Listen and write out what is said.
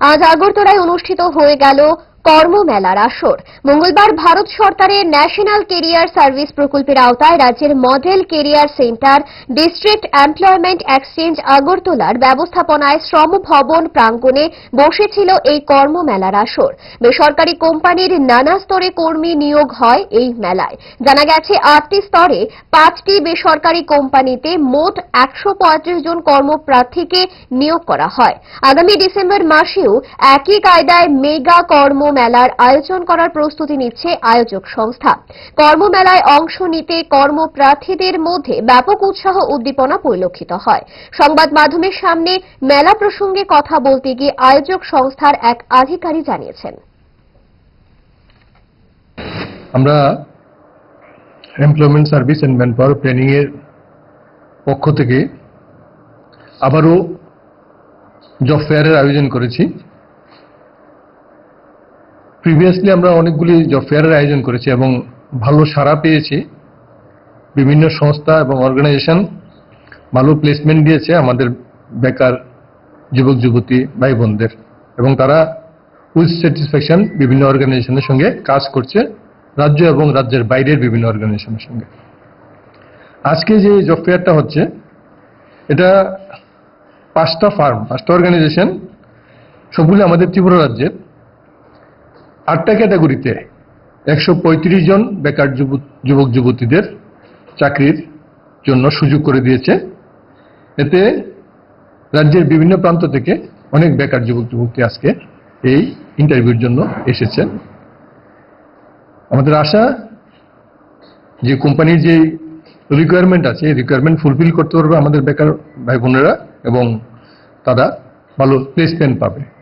আজ আগরতলায় অনুষ্ঠিত হয়ে গেল কর্মমেলার আসর। মঙ্গলবার ভারত সরকারের ন্যাশনাল কেরিয়ার সার্ভিস প্রকল্পের আওতায় রাজ্যের model career centre, district employment exchange আগরতলার ব্যবস্থাপনায় শ্রম ভবন প্রাঙ্গণে বসেছিল এই কর্মমেলার আসর। বেসরকারি কোম্পানির নানা স্তরে কর্মী নিয়োগ হয় এই মেলায়। জানা গেছে, আটটি স্তরে পাঁচটি বেসরকারি কোম্পানিতে মোট একশো পঁয়ত্রিশ জন কর্মপ্রার্থীকে নিয়োগ করা হয়। আগামী ডিসেম্বর মাসেও একই কায়দায় মেগা কর্মমেলার আয়োজন করার প্রস্তুতি নিচ্ছে আয়োজক সংস্থা। কর্মমেলায় অংশ নিতে কর্মপ্রার্থীদের মধ্যে ব্যাপক উৎসাহ উদ্দীপনা পরিলক্ষিত হয়। সংবাদ মাধ্যমের সামনে মেলা প্রসঙ্গে কথা বলতে গিয়ে আয়োজক সংস্থার এক আধিকারিক জানিয়েছেন। আমরা employment service and man power planning এর পক্ষ থেকে আবারও জব ফেয়ারের আয়োজন করেছি। প্রিভিয়াসলি আমরা অনেকগুলি জব ফেয়ারের আয়োজন করেছি এবং ভালো সাড়া পেয়েছি। বিভিন্ন সংস্থা এবং অর্গানাইজেশন ভালো প্লেসমেন্ট দিয়েছে আমাদের বেকার যুবক, যুবতী ভাই বোনদের এবং তারা উইথ স্যাটিসফ্যাকশন বিভিন্ন অর্গানাইজেশনের সঙ্গে কাজ করছে, রাজ্য এবং রাজ্যের বাইরের বিভিন্ন অর্গানাইজেশনের সঙ্গে। আজকে যে জব ফেয়ারটা হচ্ছে, এটা পাঁচটা ফার্ম পাঁচটা অর্গানাইজেশন সবগুলো আমাদের ত্রিপুরা রাজ্যের। আটটা ক্যাটাগরিতে একশো পঁয়ত্রিশ জন বেকার যুবক- যুবতীদের চাকরির জন্য সুযোগ করে দিয়েছে। এতে রাজ্যের বিভিন্ন প্রান্ত থেকে অনেক বেকার যুবক, যুবতী আজকে এই ইন্টারভিউর জন্য এসেছেন আমাদের আশা যে কোম্পানির যে রিকোয়ারমেন্ট আছে, এই রিকোয়ারমেন্ট ফুলফিল করতে পারবে আমাদের বেকার ভাই বোনেরা এবং তারা ভালো প্লেসমেন্ট পাবে।